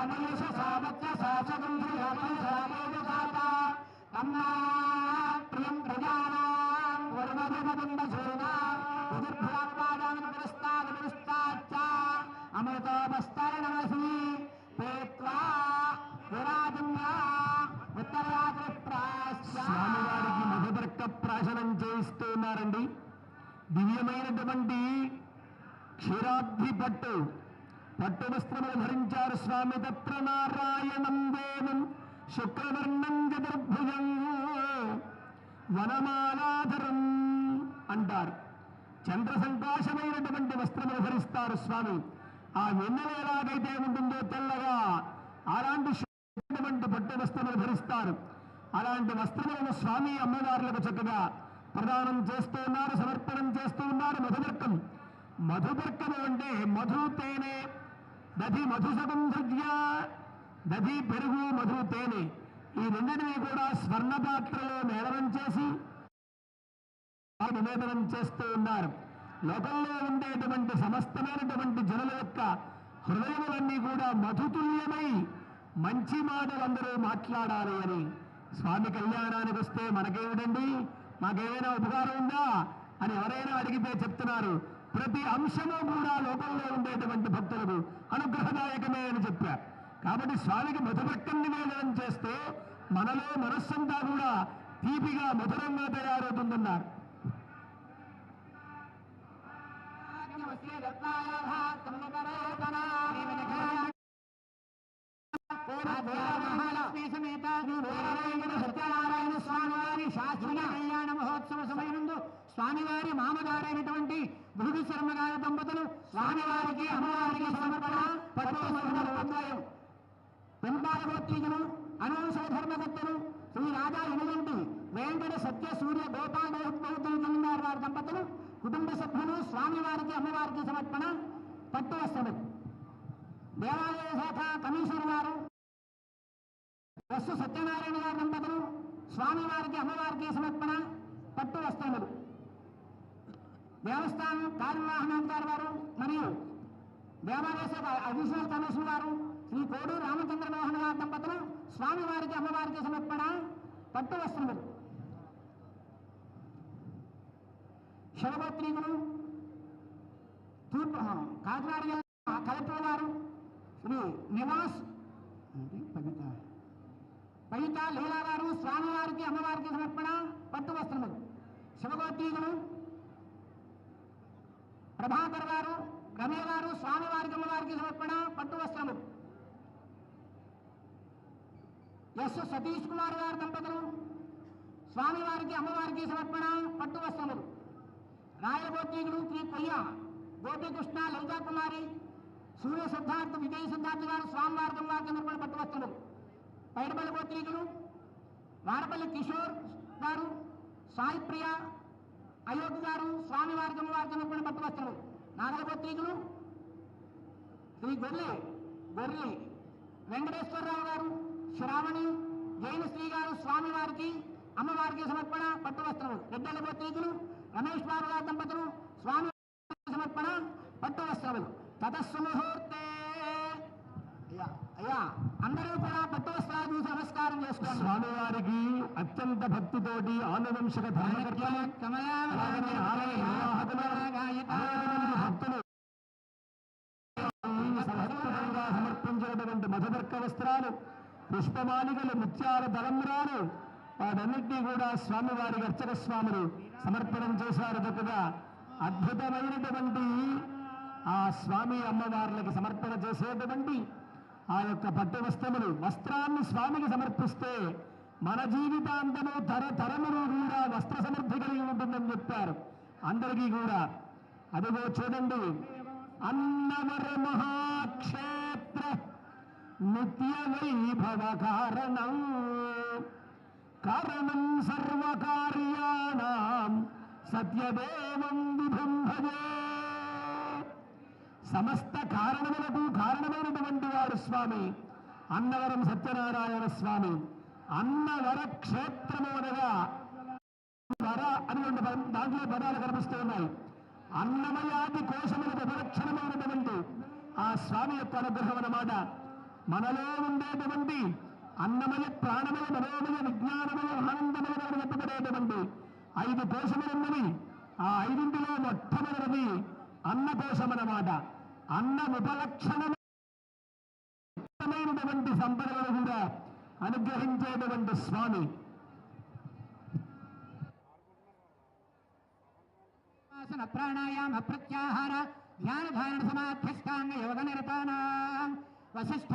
మనయశ సావత్య శాసనం శ్రీహమయసామేజాత తన్నా ప్రియం ప్రజానాం వర్మధుమదుండసేన ఉదిర్భ్రాత్మాదానం పురస్తాదపురస్తాచ్చ అమృతోపస్తరణమసి పేత్వా విరాజన్యా ఉత్తరయాత్రి స్వామివారికి మధుదర్క ప్రాశనం చేయిస్తూ దివ్యమైనటువంటి క్షీరాబ్ధి పట్టు పట్టు వస్త్రములు ధరించారు స్వామి తత్ర నారాయణం దేవం శుక్రవర్ణం చతుర్భుజం వనమాలాధరం అంటారు. చంద్ర సంకాశమైనటువంటి వస్త్రములు ధరిస్తారు స్వామి. ఆ వెన్నెల ఎలాగైతే ఉంటుందో తెల్లగా అలాంటి పట్టు వస్త్రములు ధరిస్తారు. అలాంటి వస్త్రములను స్వామి అమ్మవార్లకు చక్కగా ప్రదానం చేస్తూ ఉన్నారు సమర్పణం చేస్తూ ఉన్నారు మధువర్కం మధువర్కము అంటే మధు తేనె దధి మధుసకం సద్య దధి పెరుగు మధు తేనె. ఈ రెండింటినీ కూడా స్వర్ణ పాత్రలో మేళనం చేసి ఆ నివేదనం చేస్తూ ఉన్నారు. లోకంలో ఉండేటువంటి సమస్తమైనటువంటి జనుల యొక్క హృదయములన్నీ కూడా మధుతుల్యమై మంచి మాటలందరూ మాట్లాడాలి అని. స్వామి కళ్యాణానికి వస్తే మనకేమిటండి? మాకేమైనా ఉపకారం ఉందా? అని ఎవరైనా అడిగితే చెప్తున్నారు. ప్రతి అంశము కూడా లోకంలో ఉండేటువంటి భక్తులకు అనుగ్రహదాయకమే అని చెప్పారు కాబట్టి స్వామికి మధుభక్తం నివేదనం చేస్తే మనలో మనస్సంతా కూడా తీపిగా మధురంగా తయారవుతుందన్నారు. సమేత సత్యనారాయణ కళ్యాణ మహోత్సవ సమయముందు స్వామివారి మామగారైనటువంటి భృగు శర్మ గారి దంపతులు స్వామివారికి అమ్మవారికి సమర్పణ పట్టు సమర్పణం అనవసర ధర్మకర్తలు శ్రీ రాజా ఎనుగంటి వెంకట సత్య సూర్య గోపాల బౌద్ధులు వారి దంపతులు కుటుంబ సభ్యులు స్వామివారికి అమ్మవారికి సమర్పణ పట్టు వస్త్రము దేవాలయ శాఖ కమిషనర్ వారు ఎస్. సత్యనారాయణ గారి దంపతులు స్వామివారికి అమ్మవారికి సమర్పణ పట్టు వస్త్రములు దేవస్థానం కార్యవాహనాధికారి వారు మరియు దేవాలయ శాఖ అడిషనల్ కమిషనర్ గారు శ్రీ కోడు రామచంద్ర మోహన్ గారి దంపతులు స్వామివారికి అమ్మవారికి సమర్పణ పట్టు వస్త్రములు. శివగోత్రీకులు తూర్పు కాకినాడ జిల్లా కలెక్టర్ గారు శ్రీ నివాస్ పవిత. పవిత లీలా గారు స్వామివారికి అమ్మవారికి సమర్పణ పట్టు వస్త్రములు. శివగోత్రీకులు ప్రభాకర్ గారు రమ్య గారు స్వామివారికి అమ్మవారికి సమర్పణ పట్టు వస్త్రము. ఎస్ సతీష్ కుమార్ గారు దంపతులు స్వామివారికి అమ్మవారికి సమర్పణ పట్టు వస్త్రములు రాయగోత్రీకులు శ్రీ కొయ్య గోపికృష్ణ లలితా కుమారి సూర్య సిద్ధార్థ విజయ సిద్ధార్థ గారు స్వామివారి అమ్మవారికి సమర్పణ పట్టు వస్త్రములు పైడపల్లి గోత్రీకులు వారపల్లి కిషోర్ గారు సాయిప్రియ అయోధ్య గారు స్వామివారికి అమ్మవారికి సమర్పణ పట్టు వస్త్రములు నాగల శ్రీ గొర్రె గొర్రె వెంకటేశ్వరరావు గారు శ్రావణి జైన శ్రీ గారు స్వామివారికి అమ్మవారికి సమర్పణ పట్టు వస్త్రములు రెడ్డల రమేష్ బాబు గారి దంపతులు స్వామి సమర్పణ పట్టు వస్త్రములు తతస్సు ముహూర్తే. అయ్యా అయ్యా అందరూ కూడా నమస్కారం చేసుకోండి. స్వామివారికి అత్యంత భక్తితోటి అనేకమంది భక్తులు సమర్పించినటువంటి మధువర్క వస్త్రాలు పుష్పమాలికలు ముత్యాల తలంబ్రాలు వాటన్నిటినీ కూడా స్వామివారికి అర్చక స్వాములు సమర్పణం చేశారు. చక్కగా అద్భుతమైనటువంటి ఆ స్వామి అమ్మవార్లకు సమర్పణ చేసేటువంటి ఆ యొక్క పట్టు వస్త్రములు వస్త్రాన్ని స్వామికి సమర్పిస్తే మన జీవితాంతము తరతరములు కూడా వస్త్ర సమర్థి కలిగి ఉంటుందని చెప్పారు. అందరికీ కూడా. అదిగో చూడండి. అన్నవర మహాక్షేత్ర నిత్య వైభవ కారణం. కారణం సర్వకార్యాణం సత్యదేవం విభం భజే సమస్త కారణములకు కారణమైనటువంటి వాడు స్వామి. అన్నవరం సత్యనారాయణ స్వామి. అన్నవర క్షేత్రము అనగా వర అనేటువంటి దాంట్లో పదాలు కనిపిస్తూ ఉన్నాయి. అన్నమయాది కోశములకు ఉపలక్షణమైనటువంటి ఆ స్వామి యొక్క అనుగ్రహం అన్నమాట. మనలో ఉండేటువంటి అన్నమయ ప్రాణమయ మనోమయ విజ్ఞానమయ ఆనందమయ చెప్పబడేటువంటి ఐదు కోశములున్నవి ఆ ఐదింటిలో మొట్టమొదటిది అన్నకోశం అన్నమాట అన్న ఉపలక్షణమైనటువంటి సంపదలను కూడా అనుగ్రహించేటువంటి స్వామి. ప్రాణాయామ ప్రత్యాహార ధ్యాన ధారణ సమాధ్యస్థాంగ యోగ నిరతానా. వశిష్ఠ